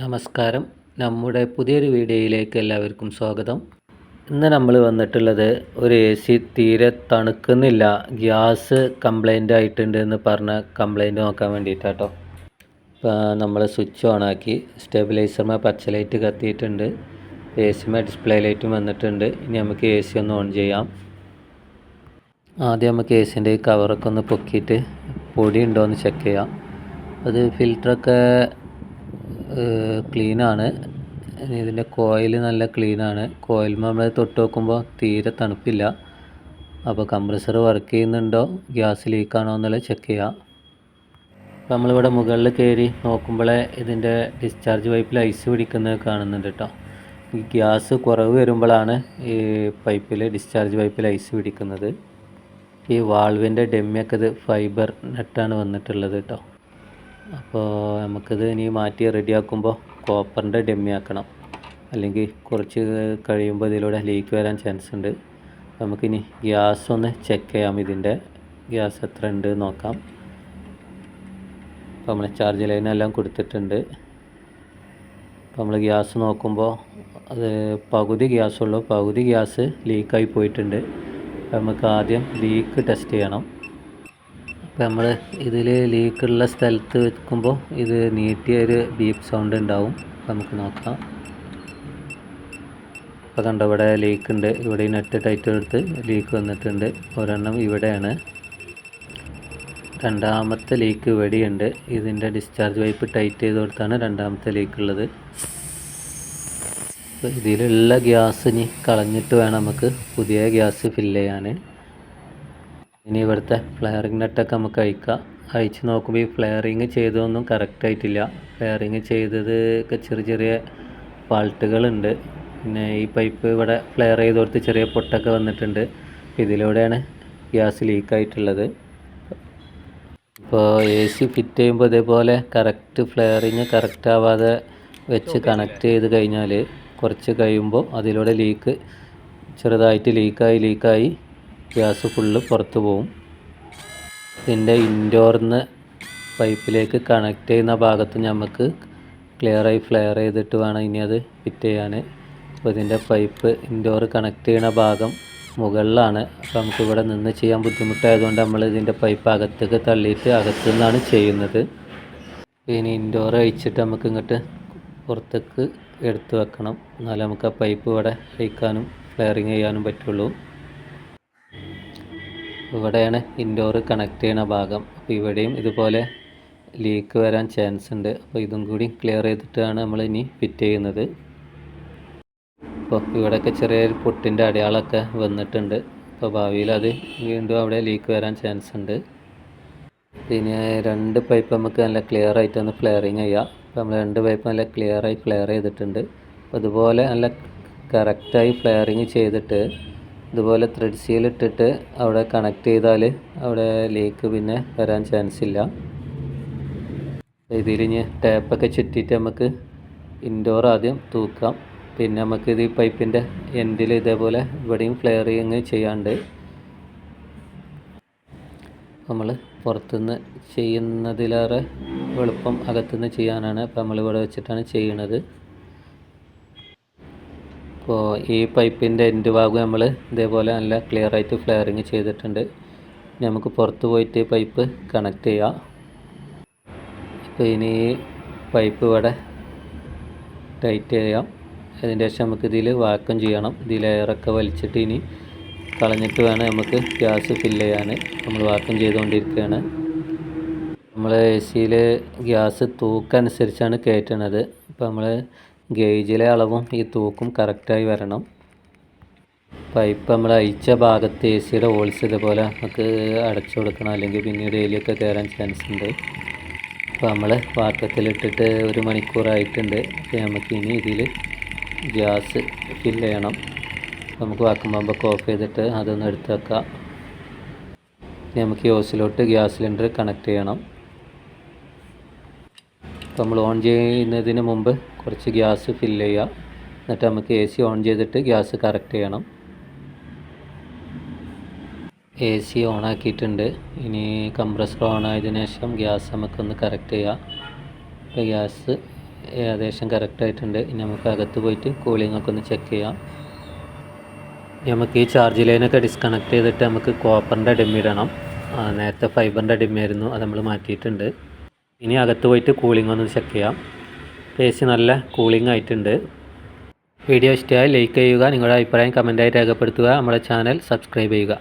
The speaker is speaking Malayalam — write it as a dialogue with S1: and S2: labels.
S1: നമസ്കാരം നമ്മുടെ പുതിയൊരു വീഡിയോയിലേക്ക് എല്ലാവർക്കും സ്വാഗതം ഇന്ന് നമ്മൾ വന്നിട്ടുള്ളത് ഒരു എ സി തീരെ തണുക്കുന്നില്ല ഗ്യാസ് കംപ്ലൈൻ്റ് ആയിട്ടുണ്ട് എന്ന് പറഞ്ഞ കംപ്ലൈൻറ്റ് നോക്കാൻ വേണ്ടിയിട്ടാട്ടോ ഇപ്പോൾ നമ്മൾ സ്വിച്ച് ഓണാക്കി സ്റ്റെബിലൈസർമേ പച്ച ലൈറ്റ് കത്തിയിട്ടുണ്ട് എ സിമേ ഡിസ്പ്ലേ ലൈറ്റും വന്നിട്ടുണ്ട് ഇനി നമുക്ക് എ സി ഒന്ന് ഓൺ ചെയ്യാം ആദ്യം നമുക്ക് എ സിൻ്റെ കവറൊക്കെ ഒന്ന് പൊക്കിയിട്ട് പൊടി ഉണ്ടോ എന്ന് ചെക്ക് ചെയ്യാം അത് ഫിൽറ്ററൊക്കെ ക്ലീനാണ് ഇതിൻ്റെ കോയിൽ നല്ല ക്ലീനാണ് കോയിൽ നമ്മൾ തൊട്ട് നോക്കുമ്പോൾ തീരെ തണുപ്പില്ല അപ്പോൾ കംപ്രസർ വർക്ക് ചെയ്യുന്നുണ്ടോ ഗ്യാസ് ലീക്കാണോ എന്നുള്ളത് ചെക്ക് ചെയ്യാം അപ്പോൾ നമ്മളിവിടെ മുകളിൽ കയറി നോക്കുമ്പോഴേ ഇതിൻ്റെ ഡിസ്ചാർജ് പൈപ്പിൽ ഐസ് പിടിക്കുന്നത് കാണുന്നുണ്ട് കേട്ടോ ഈ ഗ്യാസ് കുറവ് വരുമ്പോഴാണ് ഈ പൈപ്പിൽ ഡിസ്ചാർജ് പൈപ്പിൽ ഐസ് പിടിക്കുന്നത് ഈ വാൾവിൻ്റെ ഡെമ്മിയൊക്കെ ഇത് ഫൈബർ നെറ്റാണ് വന്നിട്ടുള്ളത് കേട്ടോ അപ്പോൾ നമുക്കിത് ഇനി മാറ്റി റെഡിയാക്കുമ്പോൾ കോപ്പറിൻ്റെ ഡെമ്മി ആക്കണം അല്ലെങ്കിൽ കുറച്ച് കഴിയുമ്പോൾ ഇതിലൂടെ ലീക്ക് വരാൻ ചാൻസ് ഉണ്ട് നമുക്കിനി ഗ്യാസ് ഒന്ന് ചെക്ക് ചെയ്യാം ഇതിൻ്റെ ഗ്യാസ് എത്ര ഉണ്ട് നോക്കാം അപ്പോൾ നമ്മൾ ചാർജ് ലൈനെല്ലാം കൊടുത്തിട്ടുണ്ട് അപ്പോൾ നമ്മൾ ഗ്യാസ് നോക്കുമ്പോൾ അത് പകുതി ഗ്യാസുള്ളൂ പകുതി ഗ്യാസ് ലീക്കായി പോയിട്ടുണ്ട് നമുക്ക് ആദ്യം ലീക്ക് ടെസ്റ്റ് ചെയ്യണം ഇപ്പം നമ്മൾ ഇതിൽ ലീക്കുള്ള സ്ഥലത്ത് വെക്കുമ്പോൾ ഇത് ഒരു ബീപ്പ് സൗണ്ട് ഉണ്ടാവും നമുക്ക് നോക്കാം ഇപ്പോൾ കണ്ടോ ഇവിടെ ലീക്ക് ഉണ്ട് ഇവിടെ നെറ്റ് ടൈറ്റ് എടുത്ത് ലീക്ക് വന്നിട്ടുണ്ട് ഒരെണ്ണം ഇവിടെയാണ് രണ്ടാമത്തെ ലീക്ക് ഇവിടെയുണ്ട് ഇതിൻ്റെ ഡിസ്ചാർജ് പൈപ്പ് ടൈറ്റ് ചെയ്ത് കൊടുത്താണ് രണ്ടാമത്തെ ലീക്ക് ഉള്ളത് ഇതിലുള്ള ഗ്യാസ് ഇനി കളഞ്ഞിട്ട് വേണം നമുക്ക് പുതിയ ഗ്യാസ് ഫില്ല് ചെയ്യാൻ ഇനി ഇവിടുത്തെ ഫ്ലെയറിംഗ് നട്ടൊക്കെ നമുക്ക് അയക്കാം അയച്ച് നോക്കുമ്പോൾ ഈ ഫ്ലെയറിങ് ചെയ്തതൊന്നും കറക്റ്റ് ആയിട്ടില്ല ഫ്ലെയറിങ് ചെയ്തത് ഒക്കെ ചെറിയ ചെറിയ ഫാൾട്ടുകളുണ്ട് പിന്നെ ഈ പൈപ്പ് ഇവിടെ ഫ്ലെയർ ചെയ്ത് കൊടുത്ത് ചെറിയ പൊട്ടൊക്കെ വന്നിട്ടുണ്ട് ഇതിലൂടെയാണ് ഗ്യാസ് ലീക്ക് ആയിട്ടുള്ളത് ഇപ്പോൾ എ സി ഫിറ്റ് ചെയ്യുമ്പോൾ ഇതേപോലെ കറക്റ്റ് ഫ്ലെയറിങ് കറക്റ്റ് ആവാതെ വെച്ച് കണക്ട് ചെയ്ത് കഴിഞ്ഞാൽ കുറച്ച് കഴിയുമ്പോൾ അതിലൂടെ ലീക്ക് ചെറുതായിട്ട് ലീക്കായി ലീക്കായി ഗ്യാസ് ഫുള്ള് പുറത്ത് പോവും ഇതിൻ്റെ ഇൻഡോറിന്ന് പൈപ്പിലേക്ക് കണക്ട് ചെയ്യുന്ന ഭാഗത്ത് നമുക്ക് ക്ലിയറായി ഫ്ലെയർ ചെയ്തിട്ട് വേണം ഇനി അത് ഫിറ്റ് ചെയ്യാൻ അപ്പോൾ ഇതിൻ്റെ പൈപ്പ് ഇൻഡോർ കണക്ട് ചെയ്യുന്ന ഭാഗം മുകളിലാണ് അപ്പോൾ നമുക്ക് ഇവിടെ നിന്ന് ചെയ്യാൻ ബുദ്ധിമുട്ടായതുകൊണ്ട് നമ്മൾ ഇതിൻ്റെ പൈപ്പ് അകത്തേക്ക് തള്ളിയിട്ട് അകത്തു നിന്നാണ് ചെയ്യുന്നത് ഇനി ഇൻഡോർ അഴിച്ചിട്ട് നമുക്ക് ഇങ്ങോട്ട് പുറത്തേക്ക് എടുത്തു വെക്കണം എന്നാലേ നമുക്ക് ആ പൈപ്പ് ഇവിടെ അഴിക്കാനും ഫ്ലെയറിങ് ചെയ്യാനും പറ്റുള്ളൂ ഇവിടെയാണ് ഇൻഡോർ കണക്ട് ചെയ്യണ ഭാഗം അപ്പോൾ ഇവിടെയും ഇതുപോലെ ലീക്ക് വരാൻ ചാൻസ് ഉണ്ട് അപ്പോൾ ഇതും കൂടി ക്ലിയർ ചെയ്തിട്ടാണ് നമ്മൾ ഇനി ഫിറ്റ് ചെയ്യുന്നത് അപ്പോൾ ഇവിടെയൊക്കെ ചെറിയൊരു പൊട്ടിൻ്റെ അടയാളമൊക്കെ വന്നിട്ടുണ്ട് അപ്പോൾ ഭാവിയിൽ അത് വീണ്ടും അവിടെ ലീക്ക് വരാൻ ചാൻസ് ഉണ്ട് പിന്നെ രണ്ട് പൈപ്പ് നമുക്ക് നല്ല ക്ലിയർ ആയിട്ട് ഒന്ന് ഫ്ലെയറിങ് ചെയ്യാം അപ്പോൾ നമ്മൾ രണ്ട് പൈപ്പ് നല്ല ക്ലിയറായി ഫ്ലെയർ ചെയ്തിട്ടുണ്ട് അപ്പോൾ അതുപോലെ നല്ല കറക്റ്റായി ഫ്ലെയറിങ് ചെയ്തിട്ട് ഇതുപോലെ ത്രെഡ് സീൽ ഇട്ടിട്ട് അവിടെ കണക്ട് ചെയ്താൽ അവിടെ ലീക്ക് പിന്നെ വരാൻ ചാൻസ് ഇല്ല ഇതിൽ ഇനി ടാപ്പൊക്കെ ചുറ്റിയിട്ട് നമുക്ക് ഇൻഡോർ ആദ്യം തൂക്കാം പിന്നെ നമുക്ക് ഇത് ഈ പൈപ്പിൻ്റെ എൻഡിൽ ഇതേപോലെ ഇവിടെയും ഫ്ലെയറിങ് ചെയ്യാണ്ട് നമ്മൾ പുറത്തുനിന്ന് ചെയ്യുന്നതിലേറെ എളുപ്പം അകത്തുനിന്ന് ചെയ്യാനാണ് അപ്പോൾ നമ്മളിവിടെ വെച്ചിട്ടാണ് ചെയ്യണത് അപ്പോൾ ഈ പൈപ്പിൻ്റെ എൻഡ് ഭാഗം നമ്മൾ ഇതേപോലെ നല്ല ക്ലിയർ ആയിട്ട് ഫ്ലെയറിങ് ചെയ്തിട്ടുണ്ട് നമുക്ക് പുറത്ത് പോയിട്ട് പൈപ്പ് കണക്ട് ചെയ്യാം അപ്പോൾ ഇനി പൈപ്പ് ഇവിടെ ടൈറ്റ് ചെയ്യാം അതിൻ്റെ ശേഷം നമുക്ക് ഇതിൽ വാക്കം ചെയ്യണം ഇതിൽ എയറൊക്കെ വലിച്ചിട്ട് ഇനി കളഞ്ഞിട്ട് വേണം നമുക്ക് ഗ്യാസ് ഫില്ല് ചെയ്യാൻ നമ്മൾ വാക്കം ചെയ്തുകൊണ്ടിരിക്കുകയാണ് നമ്മൾ എ സിയിൽ ഗ്യാസ് തൂക്കനുസരിച്ചാണ് കയറ്റണത് അപ്പോൾ നമ്മൾ ഗേജിലെ അളവും ഈ തൂക്കും കറക്റ്റായി വരണം പൈപ്പ് നമ്മൾ അയച്ച ഭാഗത്ത് എ സിയുടെ ഹോൾസ് ഇതുപോലെ നമുക്ക് അടച്ചു കൊടുക്കണം അല്ലെങ്കിൽ പിന്നീട് എലിയൊക്കെ കയറാൻ ചാൻസ് ഉണ്ട് അപ്പോൾ നമ്മൾ വാട്ടത്തിലിട്ടിട്ട് ഒരു മണിക്കൂറായിട്ടുണ്ട് അപ്പോൾ നമുക്ക് ഇനി ഇതിൽ ഗ്യാസ് ഫിൽ ചെയ്യണം നമുക്ക് വാക്കുമ്പോൾ പമ്പൊക്കെ ഓഫ് ചെയ്തിട്ട് അതൊന്ന് എടുത്ത് വെക്കാം നമുക്ക് ഈ ഹോസിലോട്ട് ഗ്യാസ് സിലിണ്ടർ കണക്ട് ചെയ്യണം നമ്മൾ ഓൺ ചെയ്യുന്നതിന് മുമ്പ് കുറച്ച് ഗ്യാസ് ഫില്ല് ചെയ്യുക എന്നിട്ട് നമുക്ക് എ സി ഓൺ ചെയ്തിട്ട് ഗ്യാസ് കറക്റ്റ് ചെയ്യണം എ സി ഓൺ ആക്കിയിട്ടുണ്ട് ഇനി കംപ്രസർ ഓൺ ആയതിനു ശേഷം ഗ്യാസ് നമുക്കൊന്ന് കറക്റ്റ് ചെയ്യാം ഇപ്പോൾ ഗ്യാസ് ഏകദേശം കറക്റ്റ് ആയിട്ടുണ്ട് ഇനി നമുക്ക് അകത്ത് പോയിട്ട് കൂളിംഗ് ഒക്കെ ഒന്ന് ചെക്ക് ചെയ്യാം നമുക്ക് ഈ ചാർജ് ലൈനൊക്കെ ഡിസ്കണക്ട് ചെയ്തിട്ട് നമുക്ക് കോപ്പറിൻ്റെ ഡിമ്മിടണം നേരത്തെ ഫൈബറിൻ്റെ ഡിമ്മായിരുന്നു അത് നമ്മൾ മാറ്റിയിട്ടുണ്ട് ഇനി അകത്ത് പോയിട്ട് കൂളിംഗ് ഒന്ന് ചെക്ക് ചെയ്യാം എ സി നല്ല കൂളിംഗ് ആയിട്ടുണ്ട് വീഡിയോ ഇഷ്ടമായി ലൈക്ക് ചെയ്യുക നിങ്ങളുടെ അഭിപ്രായം കമൻറ്റായി രേഖപ്പെടുത്തുക നമ്മുടെ ചാനൽ സബ്സ്ക്രൈബ് ചെയ്യുക